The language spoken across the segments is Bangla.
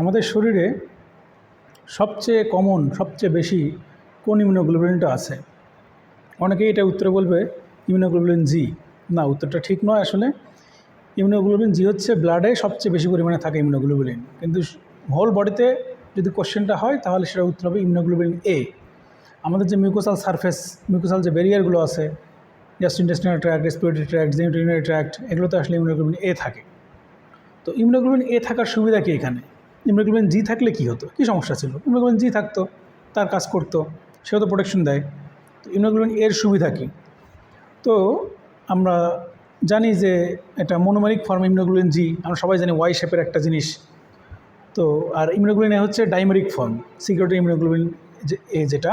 আমাদের শরীরে সবচেয়ে কমন সবচেয়ে বেশি কোন ইমিউনোগ্লোবুলিনটা আছে? অনেকেই এটা উত্তরে বলবে ইমিউনোগ্লোবুলিন জি না, উত্তরটা ঠিক নয় আসলে। ইমিউনোগ্লোবুলিন জি হচ্ছে ব্লাডে সবচেয়ে বেশি পরিমাণে থাকে ইমিউনোগ্লোবুলিন কিন্তু হোল বডিতে যদি কোশ্চেনটা হয়, তাহলে সেটা উত্তর হবে ইমিউনোগ্লোবুলিন এ আমাদের যে মিউকোসাল সারফেস মিউকোসাল যে ব্যারিয়ারগুলো আছে gastrointestinal tract respiratory tract genitourinary tract এগুলোতে আসলে ইমিউনোগ্লোবুলিন এ থাকে। তো ইমিউনোগ্লোবিন এ থাকার সুবিধা কি এখানে? ইমিউনোগ্লোবিন জি থাকলে কি হতো? কী সমস্যা ছিল? ইমিউনোগ্লোবিন জি থাকতো, তার কাজ করতো, সেও তো প্রোটেকশন দেয়। তো ইমিউনোগ্লোবিন এর সুবিধা কী? তো আমরা জানি যে এটা মনোমেরিক ফর্ম ইমিউনোগ্লোবিন জি, আমরা সবাই জানি ওয়াই শেপের একটা জিনিস। তো আর ইমিউনোগ্লোবিন এ হচ্ছে dimeric form secretory immunoglobulin A যেটা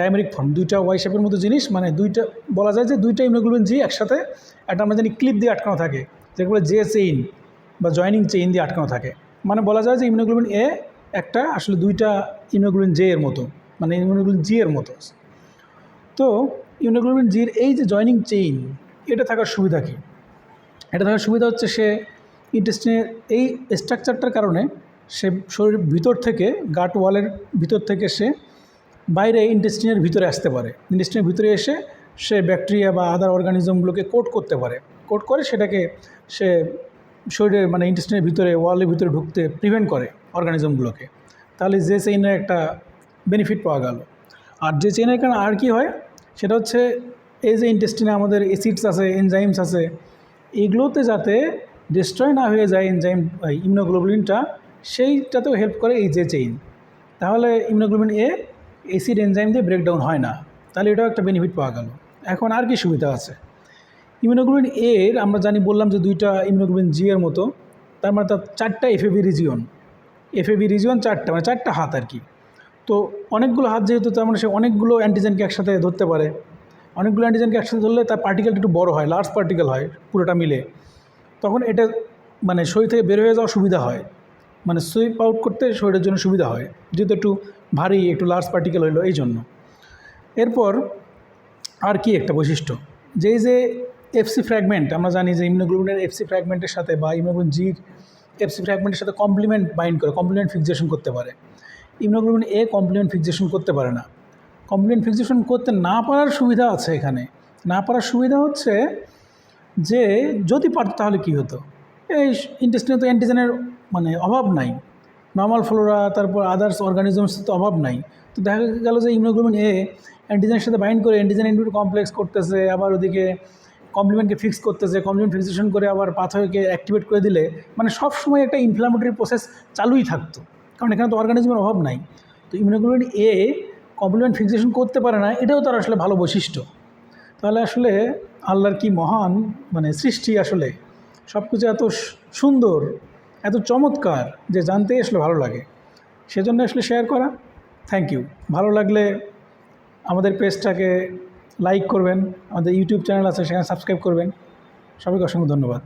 ডাইমেরিক ফর্ম দুইটা ওয়াই শেপের মতো জিনিস মানে দুইটা, বলা যায় যে দুইটা ইমিউনোগ্লোবিন জি একসাথে একটা আমরা জানি ক্লিপ দিয়ে আটকানো থাকে, যেগুলো জে চেইন বা জয়নিং চেইন দিয়ে আটকানো থাকে। মানে বলা যায় যে ইমিউনোগ্লোবিন এ একটা আসলে দুইটা ইমিউনোগ্লোবিন জে এর মতো মানে ইমিউনোগ্লোবিন জি এর মতো। তো ইমিউনোগ্লোবিন জির এই যে জয়নিং চেইন এটা থাকার সুবিধা কী? এটা থাকার সুবিধা হচ্ছে সে ইন্টেস্টিনের এই স্ট্রাকচারটার কারণে সে শরীরের ভিতর থেকে গাট ওয়ালের ভিতর থেকে সে বাইরে ইন্টেস্টিনের ভিতরে আসতে পারে। ইন্টেস্টিনের ভিতরে এসে সে ব্যাকটেরিয়া বা আদার অর্গানিজমগুলোকে কোট করতে পারে। কোট করে সেটাকে সে শরীরের মানে ইন্টেস্টিনের ভিতরে ওয়ালের ভিতরে ঢুকতে প্রিভেন্ট করে অর্গানিজমগুলোকে তাহলে যে চেইনের একটা বেনিফিট পাওয়া গেল। আর যে চেইনের কারণে আর কি হয়, সেটা হচ্ছে এই যে ইন্টেস্টিনে আমাদের অ্যাসিডস আছে এনজাইমস আছে, এগুলোতে যাতে ডিস্ট্রয় না হয়ে যায় এনজাইম ইমিউনোগ্লোবুলিনটা সেইটাতেও হেল্প করে এই যে চেইন তাহলে ইমিউনোগ্লোবিন এ অ্যাসিড এনজাইম দিয়ে ব্রেকডাউন হয় না। তাহলে এটাও একটা বেনিফিট পাওয়া গেল। এখন আর কি সুবিধা আছে? ইমিউনোগ্লোবিন এর, আমরা জানি, বললাম যে দুইটা ইমিউনোগ্লোবিন জি এর মতো, তার মানে তার চারটা এফএবি রিজিয়ন এফএবি রিজিয়ন চারটা মানে চারটা হাত আর কি। তো অনেকগুলো হাত যেহেতু, তার মানে সে অনেকগুলো অ্যান্টিজেনকে একসাথে ধরতে পারে। অনেকগুলো অ্যান্টিজেনকে একসাথে ধরলে তার পার্টিকেলটা একটু বড় হয় লার্জ পার্টিকেল হয়, পুরোটা মিলে। তখন এটা মানে শরীর থেকে বের হয়ে যাওয়া সুবিধা হয়। মানে সুইপ আউট করতে শরীরের জন্য সুবিধা হয়, যেহেতু একটু ভারী, একটু লার্জ পার্টিকেল হইল এই জন্য এরপর আর কি একটা বৈশিষ্ট্য? যেই যে এফসি ফ্র্যাগমেন্ট আমরা জানি যে ইমিউনোগ্লোবিনের এফসি ফ্র্যাগমেন্টের সাথে বা ইমিউনোগ্লোবিন জির এফসি ফ্র্যাগমেন্টের সাথে কমপ্লিমেন্ট বাইন্ড করে কমপ্লিমেন্ট ফিক্সেশন করতে পারে। ইমিউনোগ্লোবিন এ কমপ্লিমেন্ট ফিক্সেশন করতে পারে না। কমপ্লিমেন্ট ফিক্সেশন করতে না পারার সুবিধা আছে এখানে। না পারার সুবিধা হচ্ছে যে যদি পারত তাহলে কী হতো? এই ইন্টেস্টিনে তো অ্যান্টিজেনের মানে অভাব নাই। নর্মাল ফ্লোরা তারপর আদার্স অর্গানিজমস তো অভাব নাই। তো দেখা গেল যে ইমিউনোগ্লোবিন এ অ্যান্টিজেনের সাথে বাইন্ড করে অ্যান্টিজেন ইনভিট কমপ্লেক্স করতেছে, আবার ওদিকে কমপ্লিমেন্টকে ফিক্স করতেছে কমপ্লিমেন্ট ফিক্সেশন করে আবার পাথরকে অ্যাক্টিভেট করে দিলে মানে সব সময় একটা ইনফ্লামেটরি প্রসেস চালুই থাকতো। কারণ এখানে তো অর্গানিজমের অভাব নাই। তো ইমিউনোগ্লোবিন এ কমপ্লিমেন্ট ফিক্সেশন করতে পারে না, এটাও তার আসলে ভালো বৈশিষ্ট্য। তাহলে আসলে আল্লাহর কি মহান মানে সৃষ্টি আসলে সব কিছু এত সুন্দর, এত চমৎকার যে জানতেই আসলে ভালো লাগে। সেজন্য আসলে শেয়ার করা। থ্যাংক ইউ ভালো লাগলে আমাদের পেজটাকে লাইক করবেন। আমাদের ইউটিউব চ্যানেল আছে সেখানে সাবস্ক্রাইব করবেন। সবাইকে অসংখ্য ধন্যবাদ।